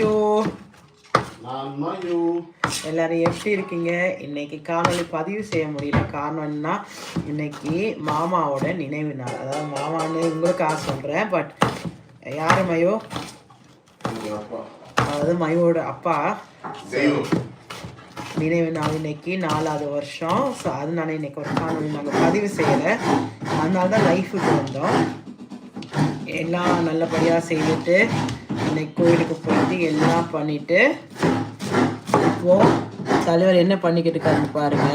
மஞ்சு. நான் மயு எல்லாரும் எப்படி இருக்கீங்க? இன்னைக்கு காணொளி பதிவு செய்ய முடியல. காரணம் என்ன இன்னைக்கு மாமாவோட நினைவு நாள். அதாவது மாமான்னு உங்களுக்காக சொல்கிறேன் பட் யார் மயோ? அதாவது மயோட அப்பா. நினைவு நாள் இன்னைக்கு நாலாவது வருஷம். ஸோ அதனால இன்னைக்கு ஒரு காணொளி நாங்கள் பதிவு செய்யலை. அதனால தான் லைஃபுக்கு வந்தோம். எல்லாம் நல்லபடியாக செய்துட்டு இன்னைக்கு கோயிலுக்கு போயிட்டு எல்லாம் பண்ணிட்டு இப்போ தலைவர் என்ன பண்ணிக்கிட்டு இருக்காருன்னு பாருங்க.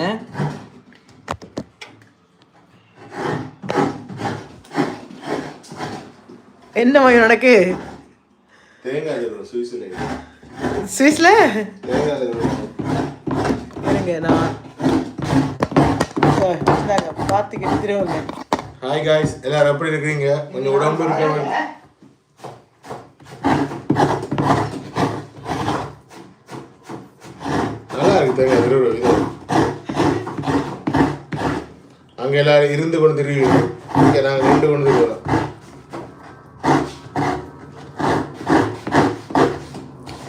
என்ன மயம் நடக்கு சுவிஸ்ல. இருங்க நான் பார்த்துக்கிட்டு திருவங்க ஹாய் காய்ஸ் எல்லாரும் எப்படி இருக்கிறீங்க? கொஞ்சம் உடம்பு இருக்க நல்லா இருக்கு தேங்காய் திருவுருவம் இது அங்க எல்லாரும் இருந்து கொண்டு திருவிங்க இங்க நாங்க நின்று கொண்டு திருவோம்.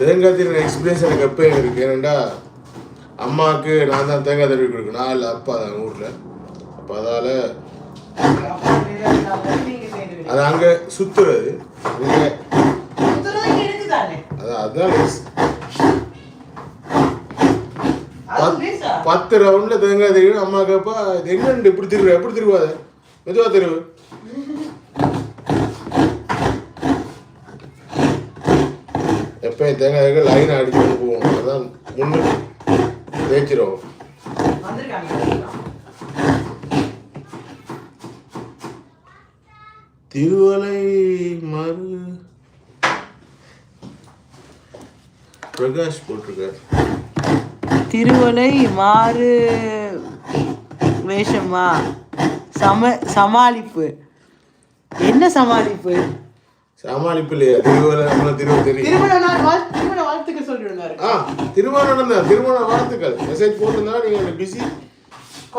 தேங்காய் திருவிழா எக்ஸ்பீரியன்ஸ் எனக்கு எப்பயும் இருக்கு. ஏனெண்டா அம்மாவுக்கு நான் தான் தேங்காய் திருவி கொடுக்கணும். நான் இல்லை அப்பா தான் ஊரில். அப்போ அதால் அது அங்கே சுற்றுறது இங்கே அதான் அதுதான் பத்து ரவுண்டில் தேங்காய் தெரியும் அம்மா கேப்பா இது எங்கே இப்படி திருவு எப்படி திருவாத? மெதுவா தெருவு. எப்பயும் தேங்காய் லைன் அடிச்சு அடிச்சுட்டு போவோம் அதான் முன்னுக்கு தேய்ச்சிரும் திருவலை மறு பிரகாஷ் போட்டிருக்கார். திருவலை மாறு வேஷமா? சம சமாளிப்பு. என்ன சமாளிப்பு? சமாளிப்பு இல்லையா. திருவலை நம்மள திருவ தெரியும் திருமண வாழ்த்துக்கள் சொல்லிடுங்க ஆ திருமணம் நடந்தா திருமண வாழ்த்துக்கள். மெசேஜ் போட்டிருந்தா நீங்க பிஸி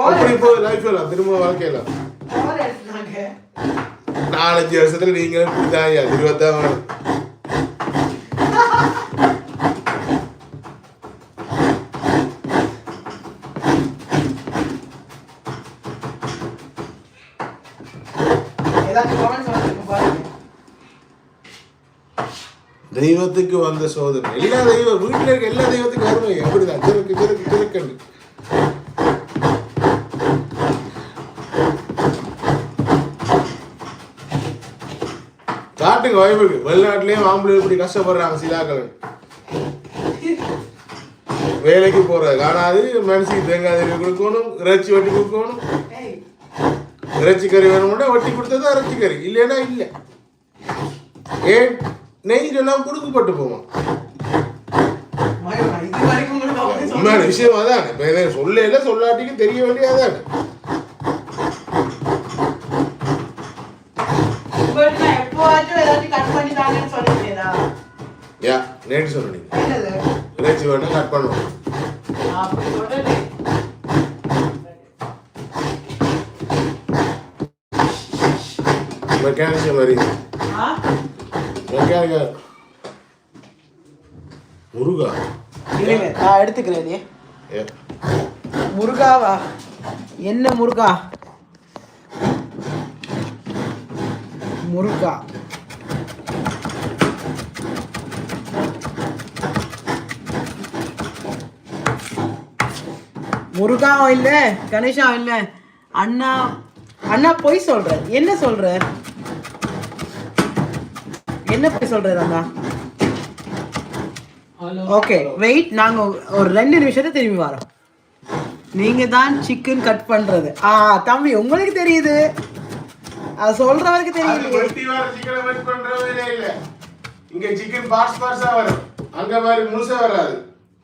அப்படி போகுது லைஃப் எல்லாம்? திருமண வாழ்க்கையில நாலஞ்சு வருஷத்துல நீங்களும் இப்படிதான் திருவத்தான் வேணும் ஏதாச்சும் comments வந்திருக்கு பாருங்க. தெய்வத்துக்கு வந்த சோதனை. எல்லா தெய்வம் வீட்டுல இருக்க எல்லா தெய்வத்துக்கும் வறுமை அப்படிதான். சிறுக்கு சிறுக்கு சிறுக்கண்டு காட்டுங்க வாய்ப்புக்கு. வெளிநாட்டுலயும் ஆம்பளை இப்படி கஷ்டப்படுறாங்க சிலாக்கள் வேலைக்கு போறது. காணாது மனசுக்கு தேங்காய் கொடுக்கணும் இறைச்சி வெட்டி கொடுக்கணும். இறைச்சி கறி வேணும்னா வெட்டி கொடுத்தா இறைச்சி கறி? இல்லைன்னா இல்லை. ஏன்? நெய் எல்லாம் கொடுக்கப்பட்டு போவோம் உண்மையான விஷயம் அதான் இப்போ இதை சொல்லல சொல்லாட்டிக்கும் தெரிய வேண்டியதான்? யா நேற்று சொன்னீங்க? இறைச்சி வேணும் கட் பண்ணுவோம் நான் அப்படி சொல்லலை. மெக்கானிக்ஸ் மாதிரி ஆ? மெக்கானிக்கல் முருகா இருங்க, ஏ, முருகாவா? என்ன முருகா? முருகா. முருகாவும் இல்ல கணேஷா இல்ல? அண்ணா அண்ணா பொய் சொல்ற. என்ன சொல்ற? என்ன பொய் சொல்றது அண்ணா? ஓகே வெயிட் நாங்க ஒரு ரெண்டு நிமிஷத்தை திரும்பி வரோம். நீங்க தான் சிக்கன் கட் பண்றது. ஆ தம்பி உங்களுக்கு தெரியுது. அது சொல்றவருக்கு இல்ல. இங்க சிக்கன் பார்ட்ஸ் பார்ட்ஸா வரும். அங்க மாதிரி முழுசா வராது.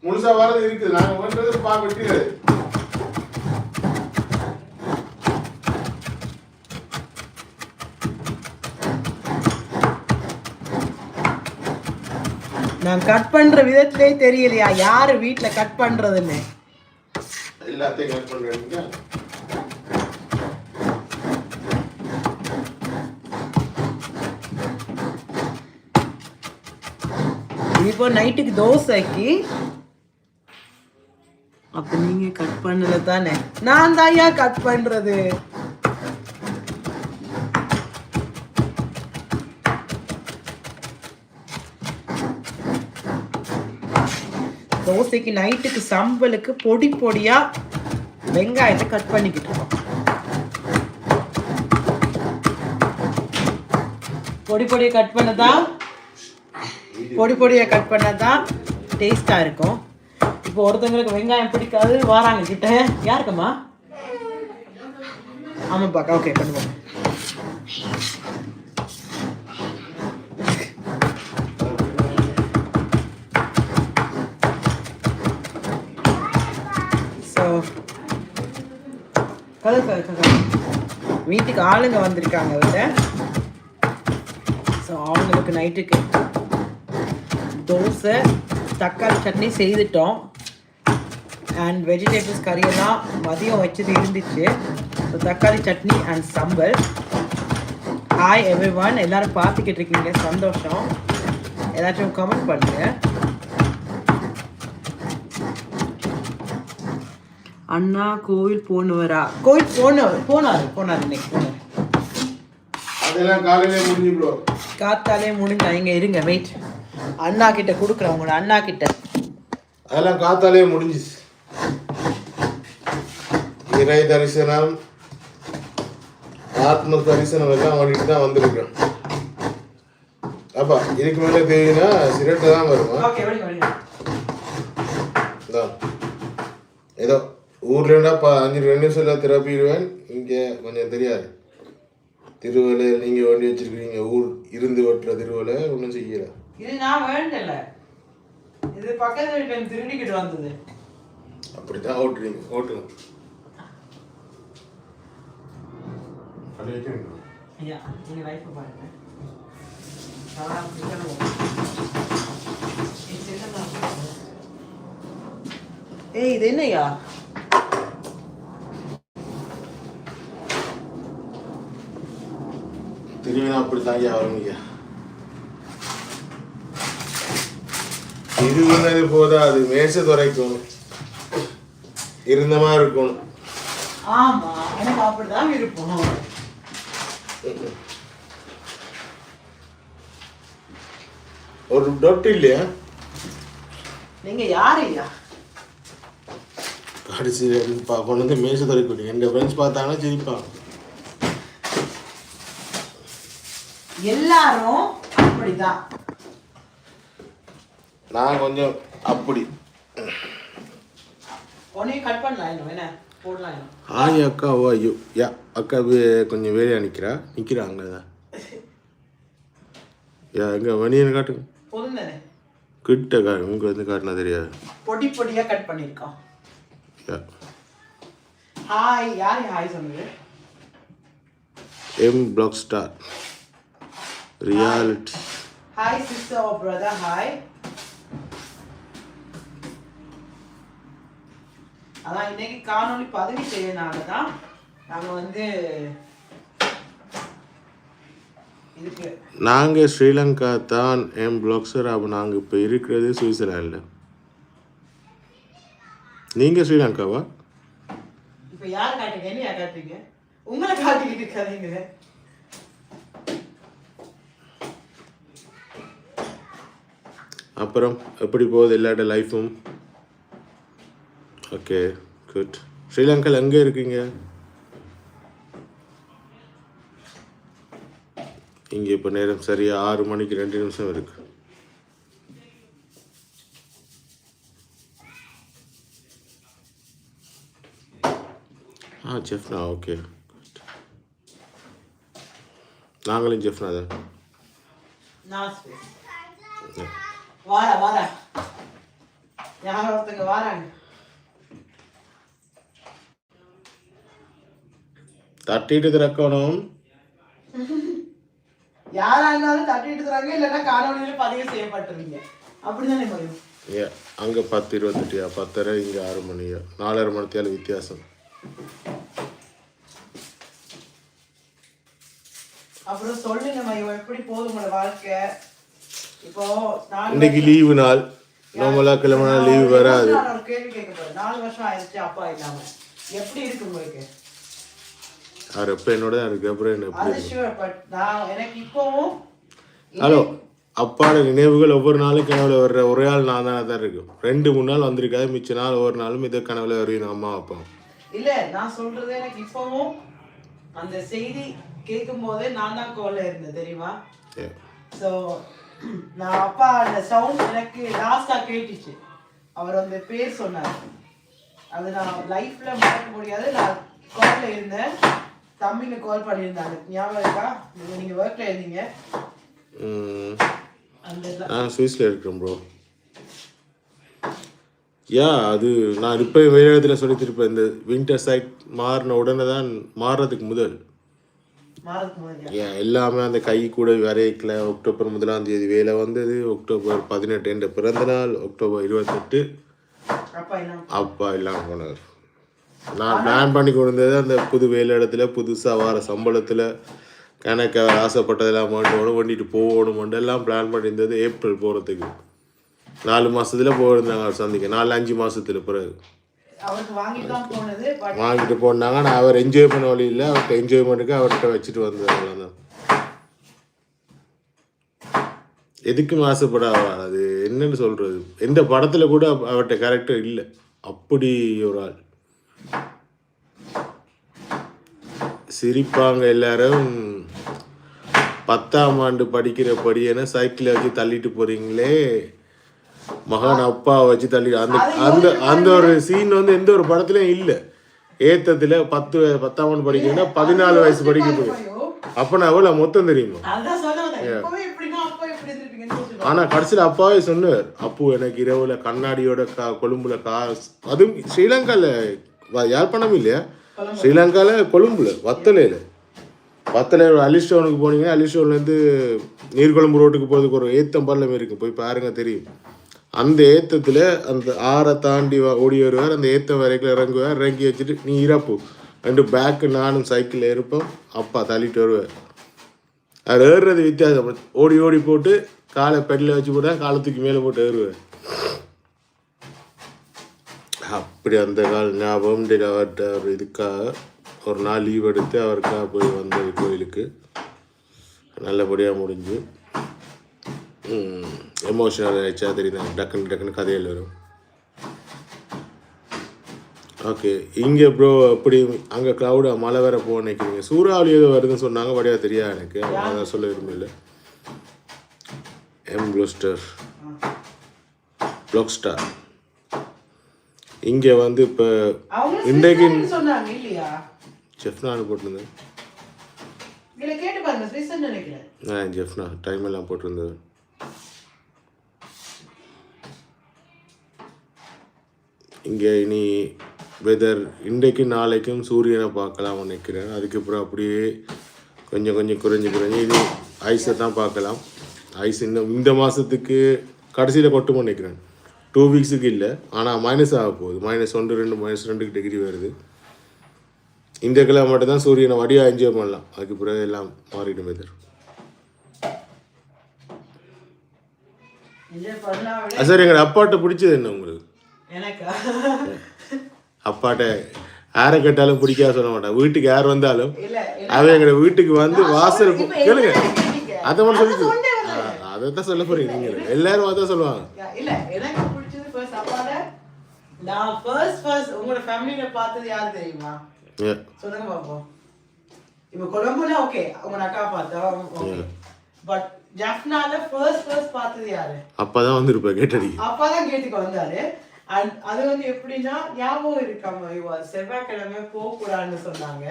முழுசா வரது இருக்குது. நாங்க பண்றது பா வெட்டிடுறது நான் கட் பண்ற விதத்திலே தெரியலையா? யாரு வீட்ல கட் பண்றதுன்னு? எல்லாத்தையும் கட் பண்றீங்க இப்போ நைட்டுக்கு தோசைக்கு அப்ப நீங்க கட் பண்ணல தானே நான் தாயா கட் பண்றது. தோசைக்கு நைட்டுக்கு சம்பலுக்கு பொடி பொடியா வெங்காயத்தை கட் பண்ணிக்கிட்டு இருக்கோம். பொடி பொடியை கட் பண்ணதான் பொடி பொடியை கட் பண்ணதான் டேஸ்டா இருக்கும். இப்போ ஒருத்தவங்களுக்கு வெங்காயம் பிடிக்காது வாராங்க கிட்ட. யாருக்கம்மா? ஆமாப்பாக்கா ஓகே பண்ணுவோம். கதை கதை கதை வீட்டுக்கு ஆளுங்க வந்திருக்காங்க அதில் ஸோ அவங்களுக்கு நைட்டுக்கு தோசை தக்காளி சட்னி செய்துட்டோம். அண்ட் வெஜிடபிள்ஸ் கறியெல்லாம் மதியம் வச்சது இருந்துச்சு. ஸோ தக்காளி சட்னி அண்ட் சம்பல் ஹாய் எவ்ரி ஒன் எல்லோரும் பார்த்துக்கிட்டு இருக்கீங்க. சந்தோஷம். ஏதாச்சும் கமெண்ட் பண்ணுங்கள் அண்ணா கோவில் போனவரா? கோவில் போனவர் போனார் போனார் இன்னைக்கு போனார். அதெல்லாம் காலையிலே முடிஞ்சு காத்தாலே முடிஞ்சா இங்க இருங்க வெயிட் அண்ணா கிட்ட கொடுக்குறேன் உங்களோட அண்ணா கிட்ட. அதெல்லாம் காத்தாலே முடிஞ்சிச்சு இறை தரிசனம் ஆத்ம தரிசனம் எல்லாம் பண்ணிட்டு தான் வந்திருக்கேன் அப்பா இதுக்கு மேலே தெரியுதுன்னா சிரட்டை தான் வருமா. ஏதோ ஊர்ல இருந்தா ப அஞ்சு ரெண்டு நிமிஷம் திறப்பிடுவேன். இங்கே கொஞ்சம் தெரியாது. திருவலை நீங்க வண்டி வச்சிருக்கீங்க ஊர் இருந்து ஓட்டுற திருவலை ஒன்றும் செய்யல. இது நான் வேண்டல. இது பக்கத்து வீட்டுல திருடிக்கிட்டு வந்தது. அப்படிதான் ஓட்டுறீங்க ஓட்டுங்க. ஐயா பாருங்க? ஏய் இது என்னய்யா? திருவிழா அப்படி தாங்க ஆரம்பிங்க திருவினது போதாது மேச துறைக்கணும் இருந்த மாதிரி இருக்கணும் ஆமா எனக்கு அப்படிதான் விருப்பம். ஒரு டொட்டு இல்லையா? நீங்க யார் ஐயா? கடைசியில் பா கொண்டு வந்து மேச துறைக்கணும் என் ஃப்ரெண்ட்ஸ் பார்த்தாங்கன்னா சிரிப்பாங்க. எல்லாரும் அப்படிதான். நான் கொஞ்சம் அப்படி. உன்னையும் கட் பண்ணலாம் இன்னும். என்ன? போடலாம் இன்னும். ஆய் அக்கா ஓ ஐயோ. யா அக்கா வே- கொஞ்சம் வேலையா நிற்கிறா நிற்கிறா அங்கே தான். யா எங்கே வணியனை காட்டுங்க? போதும் தானே? கிட்ட வந்து காட்டினா தெரியாது. பொடி பொடியா கட் பண்ணிருக்கோம் யா. ஹாய் யார் ஹாய் சொன்னது? M black star reality hi sister oh brother hi அதான் இன்னைக்கு காணொளி பதவி செய்யனால தான் நாங்கள் வந்து நாங்கள் ஸ்ரீலங்கா தான் எம் பிளாக்ஸர் அப்போ நாங்கள் இப்போ இருக்கிறது சுவிட்சர்லாண்டில் நீங்கள் ஸ்ரீலங்காவா? இப்போ யார் காட்டுங்க என்ன காட்டுறீங்க? உங்களை காட்டிக்கிட்டு இருக்காதீங்க. அப்புறம் எப்படி போகுது எல்லாட்ட லைஃப்பும் ஓகே குட் ஸ்ரீலங்காவில் எங்கே இருக்கீங்க? இங்கே இப்போ நேரம் சரியா ஆறு மணிக்கு ரெண்டு நிமிஷம் இருக்கு. ஆ ஜெஃப்னா ஓகே நாங்களும் ஜெஃப்னா தான். வாரா வாரா யார் ஒருத்தங்க வாராங்க. தட்டிட்டு திறக்கணும் யாரா இருந்தாலும் தட்டிட்டு தராங்க இல்லைன்னா காணொலியில பதிவு செய்யப்பட்டுருவீங்க அப்படிதானே முடியும் ஏ அங்கே பத்து இருபத்தெட்டியா? பத்தரை இங்கே ஆறு மணியா? நாலரை மணித்தியால வித்தியாசம். அப்புறம் சொல்லுங்க மையம். எப்படி போகுது உங்களோட வாழ்க்கை? இப்போ இன்னைக்கு லீவு நாள். நார்மலாக கிளம்புனா லீவு வராது. கேள்வி நாலு வருஷம் ஆயிடுச்சு அப்பா இல்லாம. எப்படி இருக்கு உங்களுக்கு? அவர் எப்போ என்னோட தான் இருக்கு அப்புறம் என்ன எப்படி பட் நான் எனக்கு இப்போவும் ஹலோ அப்பாட நினைவுகள் ஒவ்வொரு நாளும் கனவுல வர்ற ஒரே ஆள் நான் தானே தான் இருக்கும் ரெண்டு மூணு நாள் வந்திருக்காது மிச்ச நாள் ஒவ்வொரு நாளும் இதே கனவுல வருவீங்க அம்மா அப்பா. இல்ல நான் சொல்றது எனக்கு இப்பவும் அந்த செய்தி கேட்கும் போதே நான் தான் கோல்ல இருந்தேன் தெரியுமா. ஸோ நான் அப்பா அந்த சவுண்ட் எனக்கு லாஸ்டா கேட்டுச்சு. அவர் அந்த பேர் சொன்னார். அது நான் லைஃப்ல மறக்க முடியாது. நான் கால்ல இருந்தேன். தம்பிங்க கால் பண்ணியிருந்தாங்க ஞாபகம் இருக்கா? நீங்க நீங்க ஒர்க்ல இருந்தீங்க. அந்த சுவிஸில் இருக்கிறேன் ப்ரோ யா அது நான் இப்போ வேறு இடத்துல சொல்லித்திருப்பேன் இந்த வின்டர் சைட் மாறின உடனே தான் மாறுறதுக்கு முதல். எல்லாமே அந்த கை கூட வரைக்கல அக்டோபர் முதலாம் தேதி வேலை வந்தது. அக்டோபர் பதினெட்டு என்ற பிறந்த நாள். அக்டோபர் இருபத்தெட்டு. அப்பா இல்லாமல் போனார். நான் பிளான் பண்ணி கொண்டு வந்தது அந்த புது வேலை இடத்துல புதுசாக வர சம்பளத்தில் கணக்க ஆசைப்பட்டதெல்லாம் வேணும் வண்டிட்டு போகணும் எல்லாம் பிளான் பண்ணியிருந்தது ஏப்ரல் போகிறதுக்கு நாலு மாசத்துல போயிருந்தாங்க சந்திக்க. நாலு அஞ்சு மாசத்துல பிறகு. வாங்கிட்டு போனாங்க. நான் அவர் என்ஜாய் பண்ண வழி இல்லை. அவர்கிட்ட என்ஜாய்மெண்ட்டுக்கு அவர்கிட்ட வச்சுட்டு வந்தது அவ்வளோதான் எதுக்கும் ஆசைப்படாவா அது என்னன்னு சொல்கிறது எந்த படத்தில் கூட அவர்கிட்ட கேரக்டர் இல்லை. அப்படி ஒரு ஆள். சிரிப்பாங்க எல்லாரும். பத்தாம் ஆண்டு படிக்கிற படியனை சைக்கிளை வச்சு தள்ளிட்டு போகிறீங்களே மகன் அப்பா வச்சு தள்ளி அந்த அந்த அந்த ஒரு சீன் வந்து எந்த ஒரு படத்துலயும் இல்லை. ஏத்தத்துல பத்து பத்தாம் ஆண்டு படிக்கிறீங்கன்னா பதினாலு வயசு படிக்க போய் அப்ப நான் மொத்தம் தெரியுமா? ஆனா கடைசியில அப்பாவே சொன்னார் அப்பு எனக்கு இரவுல கண்ணாடியோட கா கொழும்புல கா அதுவும் ஸ்ரீலங்கால யாழ்ப்பாணம் இல்லையா? ஸ்ரீலங்கால கொழும்புல வத்தலையில. வத்தலையில் அலிஸ்டோனுக்கு போனீங்கன்னா அலிஸ்டோன்லேருந்து நீர்கொழும்பு ரோட்டுக்கு போகிறதுக்கு ஒரு ஏத்தம் பள்ளம் இருக்கு. போய் பாருங்க தெரியும். அந்த ஏத்தத்தில் அந்த ஆறை தாண்டி வ- ஓடி வருவார். அந்த ஏற்ற வரைக்கும் இறங்குவார். இறங்கி வச்சுட்டு நீ இறப்பு. ரெண்டு பேக்கு நானும் சைக்கிளில் இருப்போம். அப்பா தள்ளிட்டு வருவார். அது ஏறுறது வித்தியாசம். ஓடி ஓடி போட்டு காலை பெட்டில் வச்சு போட்டால் காலத்துக்கு மேலே போட்டு ஏறுவேன் அப்படி அந்த கால ஞாபகம் அவர்கிட்ட ஒரு இதுக்காக ஒரு நாள் லீவ் எடுத்து அவருக்காக போய் வந்தது கோயிலுக்கு. நல்லபடியாக முடிஞ்சு. எமோஷனல் ஆயிடுச்சா தெரியுது டக்குன்னு டக்குன்னு கதையில் வரும் ஓகே இங்கே ப்ரோ எப்படி அங்கே க்ளவுடாக மழை வேற போக நினைக்கிறீங்க சூறாவளி ஏதோ வருதுன்னு சொன்னாங்க வழியாக தெரியாது எனக்கு அதான் சொல்ல விரும்பல எம் ப்ளூஸ்டர் ப்ளாக் ஸ்டார் இங்கே வந்து இப்போ இன்றைக்கு ஸ்விஸ்ன்னு சொன்னாங்க இல்லையா ஜெஃப்னா போட்டிருந்தேன் நான் ஜெஃப்னா டைம் எல்லாம் போட்டிருந்தது இங்கே இனி வெதர் இன்றைக்கு நாளைக்கும் சூரியனை பார்க்கலாம் நினைக்கிறேன். அதுக்கப்புறம் அப்படியே கொஞ்சம் கொஞ்சம் குறைஞ்சு குறைஞ்சு இனி ஐஸை தான் பார்க்கலாம். ஐஸ் இன்னும் இந்த மாதத்துக்கு கடைசியில் கொட்டும் நினைக்கிறேன். டூ வீக்ஸுக்கு இல்லை. ஆனால் மைனஸ் ஆக போகுது. மைனஸ் ஒன்று ரெண்டு மைனஸ் ரெண்டு டிகிரி வருது. இந்த கிழமை மட்டும் தான் சூரியனை வடியாக என்ஜாய் பண்ணலாம். அதுக்கு பிறகு எல்லாம் மாறிடும் வெதர் சார் எங்கள் அப்பாட்ட பிடிச்சது என்ன உங்களுக்கு? அப்பாட்ட யாரை கேட்டாலும் பிடிக்காத சொல்ல மாட்டேன். வீட்டுக்கு யார் வந்தாலும் அவன் எங்களை வீட்டுக்கு வந்து வாசல் கேளுங்க? அதை மட்டும் சொல்லி. அதை தான் சொல்ல போறீங்க நீங்க. எல்லாரும் அதான் சொல்லுவாங்க. நான் ஃபர்ஸ்ட் ஃபர்ஸ்ட் உங்களோட ஃபேமிலியில பார்த்தது யார் தெரியுமா. சொல்லுங்க பாப்போம். இப்போ கொலம்புல ஓகே உங்க அக்கா பார்த்தா பட் ஜஃப்னால ஃபர்ஸ்ட் ஃபர்ஸ்ட் பார்த்தது யாரு? அப்பதான் வந்திருப்பேன் கேட்டடி. அப்பா தான் கேட்டுக்கு வந்தாரு அண்ட் அது வந்து எப்படின்னா ஞாபகம் இருக்காம இவ செவ்வாய்க்கிழமை போக கூடாதுன்னு சொன்னாங்க.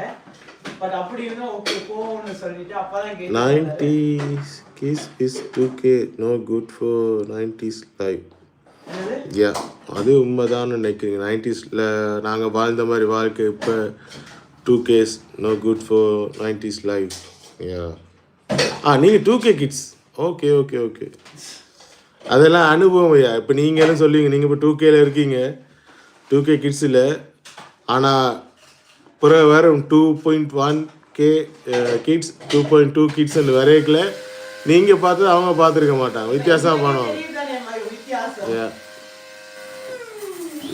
பட் அப்படி இருந்தும் ஓகே போவோம்னு சொல்லிட்டு அப்பா தான் கேட்டு nineties kids is two K no good for nineties life yeah அது உண்மைதான் நினைக்கிறீங்க. நைன்டிஸில் நாங்கள் வாழ்ந்த மாதிரி வாழ்க்கை இப்போ two K's no good for nineties life yeah. ஆ நீங்கள் two K kids okay okay okay. அதெல்லாம் அனுபவம் ஐயா. இப்போ நீங்களும் சொல்லுவீங்க நீங்கள் இப்போ டூ கேல இருக்கீங்க. டூ கே கிட்ஸில் ஆனால் பிறகு வேறு two point one K kids two point two kids வரைக்கல. நீங்கள் பார்த்தது அவங்க பார்த்துருக்க மாட்டாங்க. வித்தியாசமாக பண்ணுவாங்க.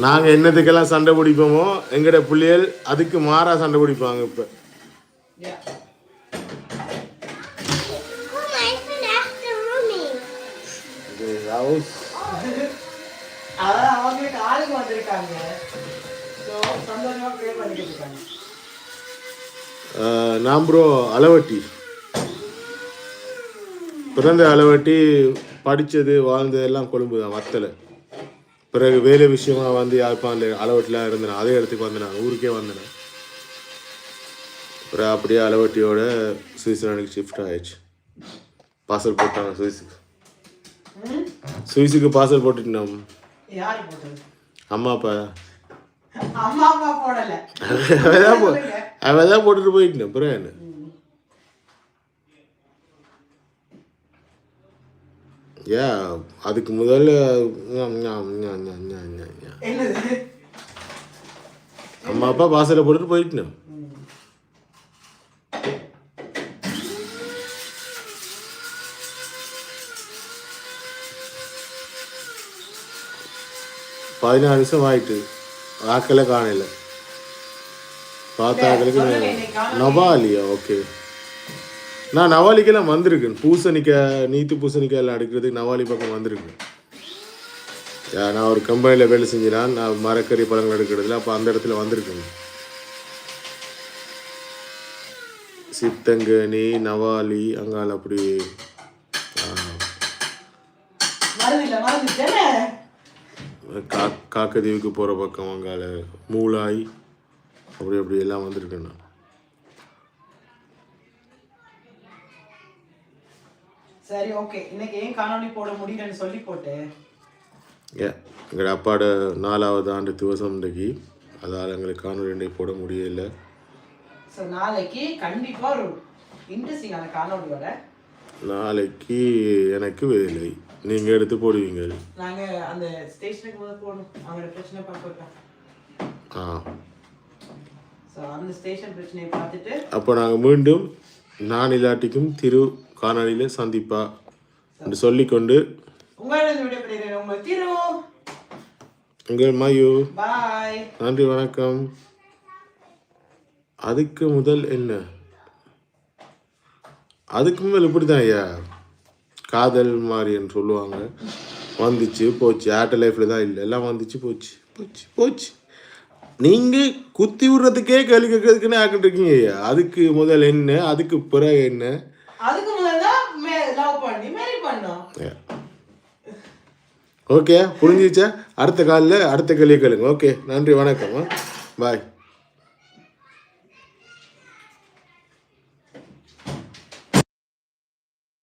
நாங்கள் என்னத்துக்கெல்லாம் சண்டை பிடிப்போமோ எங்கட பிள்ளைகள் அதுக்கு மாறாக சண்டை பிடிப்பாங்க இப்போ. அதான் அவங்களுக்கு ஆளுங்க வந்திருக்காங்க. ஸோ சந்தோஷமா ப்ளே பண்ணிட்டு இருக்காங்க. ஆஹ், நான் ப்ரோ அளவட்டி பிறந்த அளவட்டி படித்தது வாழ்ந்தது எல்லாம் கொழும்பு தான் வத்தலை. பிறகு வேலை விஷயமா வந்து யாழ்ப்பாணில் அளவட்டிலாம் இருந்தேன் அதே இடத்துக்கு வந்தேன் ஊருக்கே வந்தேன். அப்புறம் அப்படியே அளவட்டியோட சுவிட்சர்லாண்டுக்கு ஷிஃப்ட் ஆயிடுச்சு. பார்சல் போட்டாங்க சுவிஸுக்கு? சுவிஸுக்கு பார்சல் போட்டுட்டோம். யாரு போட்டது? அம்மா அப்பா. அம்மா அப்பா போடல. அவன் தான் போ அவன் தான் போட்டுட்டு போயிட்டேன் அப்புறம் என்ன? ஏ அதுக்கு முதல்ல அம்மா அப்பா பாசல போட்டுட்டு போயிட்டேன் பதினாறு நிமிஷம் ஆயிட்டு ஆக்கல காணல. பார்த்த ஆக்களுக்கு சொல்லலை, இன்னைக்கு காணோம். நவாலியா? ஓகே. நான் நவாலிக்கெல்லாம் வந்திருக்கேன். பூசணிக்காய் நீத்து பூசணிக்காய் எல்லாம் எடுக்கிறதுக்கு நவாலி பக்கம் வந்திருக்கேன். நான் ஒரு கம்பெனியில் வேலை செஞ்சினான் நான் மரக்கறி பழங்கள் எடுக்கிறதுல அப்போ அந்த இடத்துல வந்திருக்கேன். சித்தங்கனி நவாலி அங்கால அப்படி. மறந்து இல்ல மறந்துட்டேனே கா காக்கதீவுக்கு போகிற பக்கம் அங்கால மூளாய் அப்படி அப்படி எல்லாம் வந்திருக்கேன் நான். சரி ஓகே. இன்னைக்கு ஏன் காணொளி போட முடியலன்னு சொல்லி போட்டேன் ஏ எங்கள் அப்பாவோட நாலாவது ஆண்டு திவசம் இன்றைக்கு அதால் எங்களுக்கு காணொலி இன்றைக்கு போட முடியல. ஸோ நாளைக்கு கண்டிப்பா ஒரு இன்ட்ரெஸ்டிங்கான வர நாளைக்கு எனக்கு வேலை. நீங்கள் எடுத்து போடுவீங்க. நாங்க அந்த ஸ்டேஷனுக்கு முதல் போகணும் அவங்களோட பிரச்சனை பார்க்கலாம் ஆ. அந்த ஸ்டேஷன் பிரச்சனையை பார்த்துட்டு அப்போ நாங்கள் மீண்டும் நான் இல்லாட்டிக்கும் திரு காணொலியில் சந்திப்பா என்று சொல்லிக்கொண்டு உங்கள் திரு. உங்கள் மயூ. பாய். நன்றி வணக்கம். அதுக்கு முதல் என்ன? அதுக்கு முதல் இப்படி தான் ஐயா. காதல் மாதிரின்னு சொல்லுவாங்க. வந்துச்சு போச்சு. ஆட்ட லைஃப்பில் தான் இல்லை. எல்லாம் வந்துச்சு போச்சு. போச்சு போச்சு. நீங்கள் குத்தி விடுறதுக்கே கேள்வி கேட்கறதுக்குன்னு ஆக்கிட்டு இருக்கீங்க ஐயா அதுக்கு முதல் என்ன? அதுக்கு பிறகு என்ன? ஓகே புரிஞ்சிச்சா? அடுத்த காலில் அடுத்த கேள்வி கேளுங்க. ஓகே நன்றி வணக்கம். பாய்